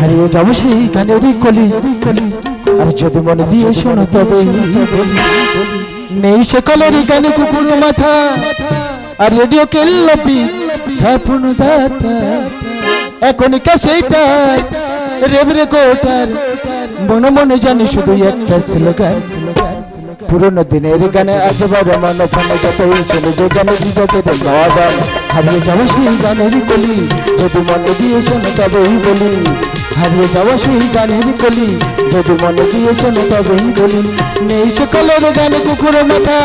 হারিয়ে যাব সেই গানেরই কলি। আর যদি মনে দিয়ে শোনো তবে। নেই সে কলেরই গানে কুকুর মাথা, আর রেডিও কেল্লপি খাপুন দাতা। এখন কা সেইটা রেবরে কোটার মনে মনে জানি শুধু একটা স্লোগান। পুরনো দিনের গানে আসবার মনে ফোনে যতই শুনে যে গানে বিজতের নবান হারিয়ে যাব সেই গানের কলি, যদি মনে দিয়ে শোনো তবেই বলি। হারিয়ে যাব সেই গানের কলি। যদি মনে দিয়ে শোনো তবেই বলি। নেই সকলের গানে কুকুর মাথা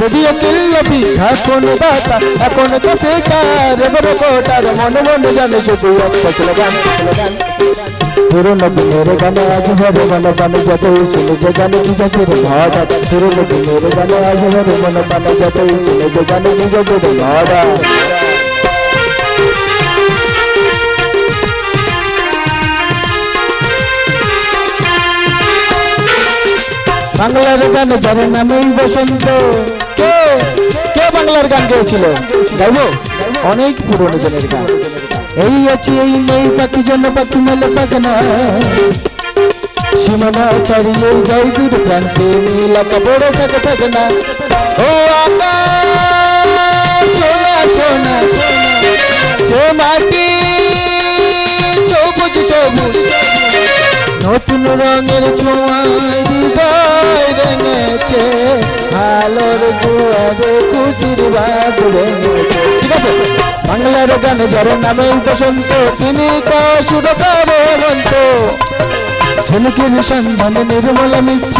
রেডিও কিল্লবি এখন দাতা এখন কাছে কার? এবারে কোটার মনে মনে জানে শুধু একটা স্লোগান স্লোগান পুরনো দিনের গানে। আজ ভরে মনে পানে যতই শুনে যে গানে কি জাতির ভাড়া পুরনো দিনের গানে আজ ভরে মনে পানে যতই শুনে যে গানে কি জাতির বাংলার গান যার নামেই বসন্ত। কে? কে বাংলার গান গেয়েছিল? গাইবো? অনেক পুরনো জনের গান। এই আছে এই নেই পাখি জন্য পাখি মেলে পাকে না। সীমানা ছাড়িয়ে যাই দূর প্রান্তে নীলাকা বড় থাকে থাকে না। ও আকাশ, সোনা সোনা ও মাটি, সবুজ সবুজ। নতুন রঙের ছোঁয়ায় হৃদয় রেঙেছে আলোর জোয়ারে খুশির বাদল ঠিক আছে? বাংলার গান যার নামে বসন্ত, তিনি সুরকারে বন্ত ঝলকের সন্ধানে নির্মলা মিশ্র।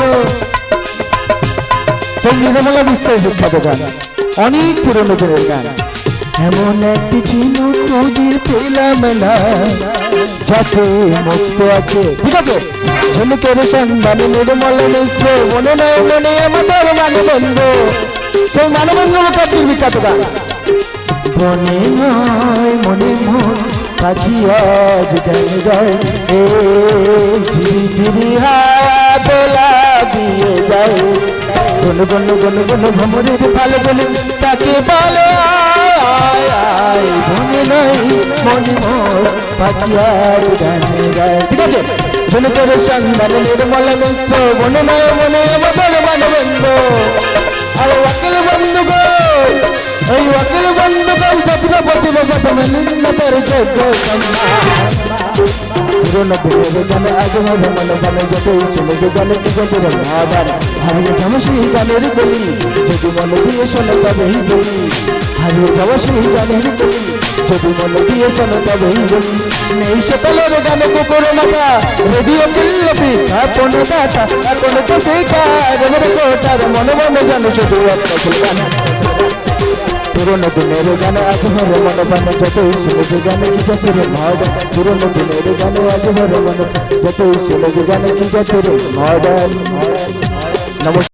সেই নির্মলা মিশ্রের বিখ্যাত গান, অনেক পুরনো দিনের গান। এমন একটি চিহ্ন খুঁজে পেলাম না, যাতে মুক্ত আছে। ঠিক আছে? ঝলকের সন্ধানে নির্মলা মিশ্র, মনে নয় মনে আমাদের মানবন্ধ। সেই মানবন্ধ মুখার্জির বিখ্যাত গান। মনে নয় মনে মন, পাখি আজ যায় এ ঝিরি ঝিরি দোলা দিয়ে যায়। গন গন গন গন ভ্রমরের ফালে বলে তাকে বলে আয় আয় আয় নাই, মনে মন, পাখিয়ার গায়। ঠিক আছে? শুনে তোর চন্দন নির্মল মিশ্র মনে নয় মনে আমাদের বাবা তুমি নিন্নতের যোগ্য পুরনো দিনের গানে হবে মনে গানে যতই ছেলে যে গানে কি গতির ভাবার হারিয়ে যাব সেই গানের গলি যদি মনে দিয়ে শোনে তবেই বলি। হারিয়ে যাব সেই গানের গলি যদি মনে দিয়ে শোনে তবেই বলি। নেই সকলের গানে কুকুর মাথা। রেডিও চিল্লবি আপন দাতা এখন তো সেই কার? কোটার মনে মনে জানো শুধু পুরনো দিনের গানে আজ হরে মন পানে যতই শুনে যে গানে কি জাতির মডার্ন পুরনো দিনের গানে আজ হরে মন যতই শুনে যে গানে কি জাতির মডার্ন নমস্কার।